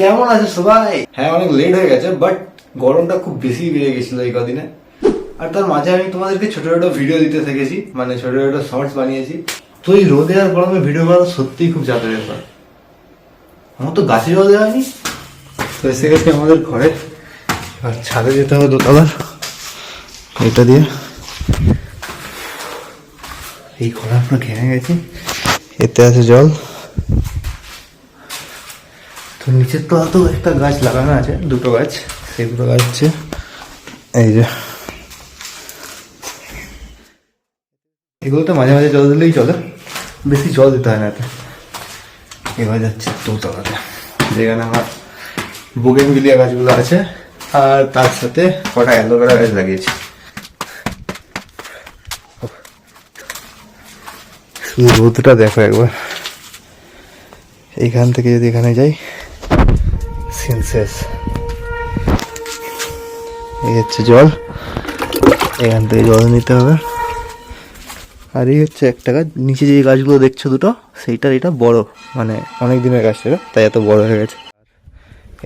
কেমন আছে সবাই? হ্যাঁ অনেক লেট হয়ে গেছে বাট গরমটা খুব বেশি বেড়ে গেছিল এই কদিনে। আর তার মাঝে আমি তোমাদেরকে ছোট ছোট ভিডিও দিতে থেকেছি মানে ছোট ছোট শর্টস বানিয়েছি। তো এই রোদে আর গরমে ভিডিও করা সত্যিই খুব যাদের ব্যাপার। আমার তো গাছে জল দেওয়া হয়নি। তো এসে আমাদের ঘরে, আর ছাদে যেতে হবে দোতলার, এটা দিয়ে। এই ঘরে আমরা ঘেমে গেছি, এতে আছে জল। তো নিচের তো তো একটা গাছ লাগানো আছে, দুটো গাছ, সেই দুটো গাছ হচ্ছে এই যে। এগুলোতে মাঝে মাঝে জল দিলেই চলে, বেশি জল দিতে হয় না এতে। এবার যাচ্ছে দোতলাতে, যেখানে আমার বুগেন বিলিয়া গাছগুলো আছে, আর তার সাথে কটা অ্যালোভেরা গাছ লাগিয়েছি। শুধু রোদটা দেখো একবার। এইখান থেকে যদি এখানে যাই সেন্সেস এই হচ্ছে জল। এখান থেকে জল নিতে হবে। আর এই হচ্ছে একটা গাছ। নিচে যে গাছগুলো দেখছ দুটো, সেইটার এটা বড়। মানে অনেক দিনের গাছ ছিল, তাই এত বড় হয়ে গেছে।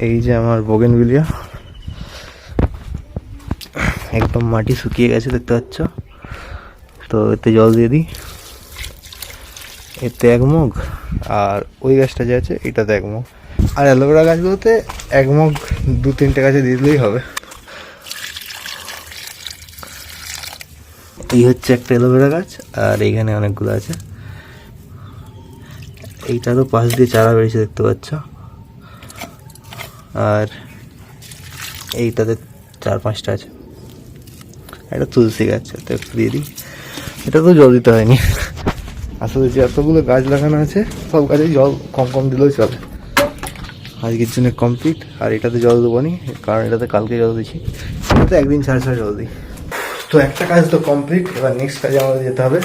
এই যে আমার বোগেন বিলিয়া একদম মাটি শুকিয়ে গেছে, দেখতে পাচ্ছ? তো এতে জল দিয়ে দিই। এতে এক মুখ আর ওই গাছটা যে আছে এটাতে এক মুখ আর অ্যালোভেরা গাছগুলোতে এক দু তিনটে গাছে দিয়ে দিলেই হবে। এই হচ্ছে একটা অ্যালোভেরা গাছ, আর এইখানে অনেকগুলো আছে। এইটা তো পাশ দিয়ে চারা বেরিয়েছে, দেখতে পাচ্ছ। আর এইটাতে চার পাঁচটা আছে। একটা তুলসী গাছ তো একটু দিয়ে দিই। এটা তো জল দিতে হয়নি। আসলে যে এতগুলো গাছ লাগানো আছে, সব গাছে জল কম কম দিলেও চলে। আজকের জন্য কমপ্লিট আর এটাতে জল দেবো নি, কারণ এটাতে কালকে জল দিচ্ছি। এটাতে একদিন ছাড়া ছাড়া জল দিই। তো একটা কাজ তো কমপ্লিট এবার নেক্সট কাজে আমাদের যেতে হবে।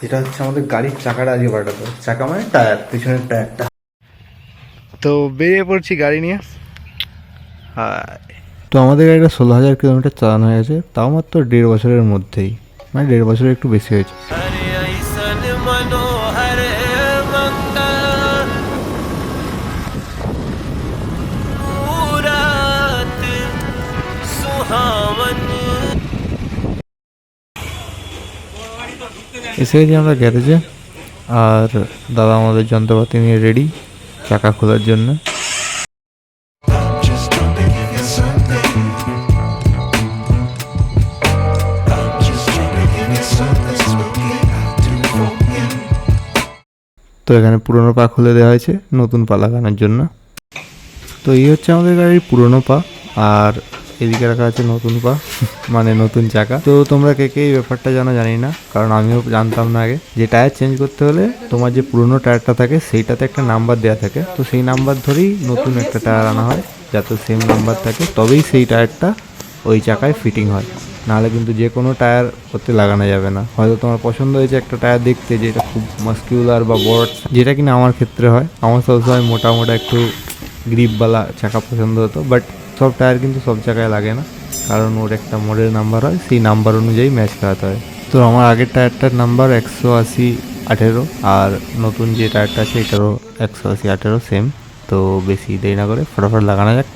যেটা হচ্ছে আমাদের গাড়ির চাকাটা আজকে পাল্টাতে হবে চাকা মানে টায়ার পিছনের টায়ারটা তো বেরিয়ে পড়ছি গাড়ি নিয়ে। তো আমাদের গাড়িটা ষোলো হাজার কিলোমিটার চালানো হয়েছে তাও মাত্র দেড় বছরের মধ্যেই। মানে দেড় বছরের একটু বেশি হয়েছে। এসে গেছি আমরা গ্যারেজে। আর দাদা আমাদের যন্ত্রপাতি নিয়ে রেডি চাকা খোলার জন্য. তো এখানে পুরনো পা খুলে দেওয়া হয়েছে, নতুন পা লাগানোর জন্য। তো এই হচ্ছে আমাদের গাড়ির পুরনো পা। আর এদিকে রাখা আছে নতুন পা মানে নতুন চাকা। তো তোমরা কে কে এই ব্যাপারটা জানো জানি না, কারণ আমিও জানতাম না আগে। যে টায়ার চেঞ্জ করতে হলে তোমার যে পুরনো টায়ারটা থাকে, সেইটাতে একটা নাম্বার দেওয়া থাকে। তো সেই নাম্বার ধরেই নতুন একটা টায়ার আনা হয়, যাতে সেম নাম্বার থাকে, তবেই সেই টায়ারটা ওই চাকায় ফিটিং হয়। নাহলে কিন্তু যে কোনো টায়ার ওতে লাগানো যাবে না। হয়তো তোমার পছন্দ হয়েছে একটা টায়ার দেখতে যেটা খুব মাস্কিউলার বা বড়, যেটা কিনা আমার ক্ষেত্রে হয়। আমার সবসময় মোটা মোটা একটু গ্রিপওয়ালা চাকা পছন্দ হতো বাট সব টায়ার কিন্তু সব জায়গায় লাগে না, কারণ ওর একটা মডেল নাম্বার হয়, সেই নাম্বার অনুযায়ী ম্যাচ করাতে হয়। তো আমার আগের টায়ারটার নাম্বার একশো আশি আঠেরো, আর নতুন যে টায়ারটা আছে এটারও একশো আশি আঠেরো সেম তো বেশি দেরি না করে ফটাফট লাগানো যাক।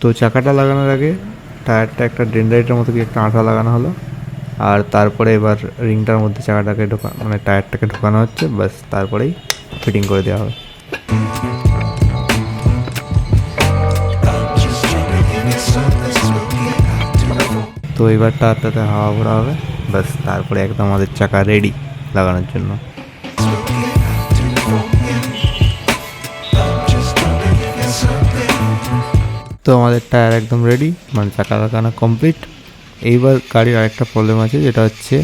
তো চাকাটা লাগানোর আগে টায়ারটা একটা ডেন্ডাইটের মতো কি একটা আঠা লাগানো হলো। আর তারপরে এবার রিংটার মধ্যে চাকাটাকে ঢোকা মানে টায়ারটাকে ঢোকানো হচ্ছে, ব্যাস তারপরেই ফিটিং করে দেওয়া হবে। তো এবার টায়ারটাতে হাওয়া ভরা হবে, ব্যাস তারপরে একদম আমাদের চাকা রেডি লাগানোর জন্য। তো আমাদের টায়ার একদম রেডি মানে চাকা লাগানো কমপ্লিট এইবার গাড়ির আরেকটা প্রবলেম আছে, যেটা হচ্ছে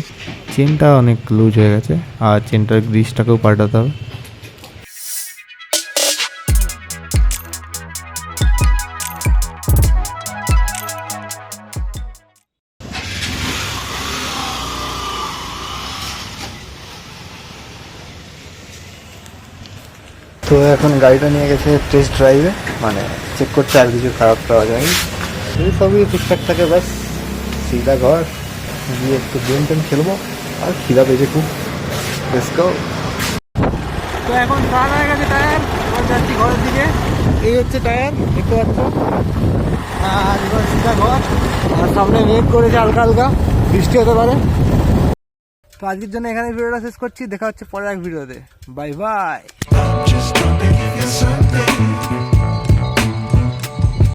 চেনটা অনেক লুজ হয়ে গেছে, আর চেনটার গ্রিসটাকেও পাল্টাতে হবে। তো এখন গাড়িটা নিয়ে গেছে টেস্ট ড্রাইভে মানে চেক করতে আর কিছু খারাপ পাওয়া যায়নি। এই সবই ঠিকঠাক থাকে, ব্যাস। সিধা ঘর। গিয়ে একটু গেম টেম খেলব। আর খিদা পেয়েছে খুব। Go. তো এখন টায়ার হয়ে গেছে টায়ার যাচ্ছি ঘরের দিকে। এই হচ্ছে টায়ার দেখতে পাচ্ছ? আর সিধা ঘর। আর সামনে মেঘ করেছে হালকা হালকা। বৃষ্টি হতে পারে। তো আজকের জন্য এখানে ভিডিওটা শেষ করছি। দেখা হচ্ছে পরের এক ভিডিওতে। Bye bye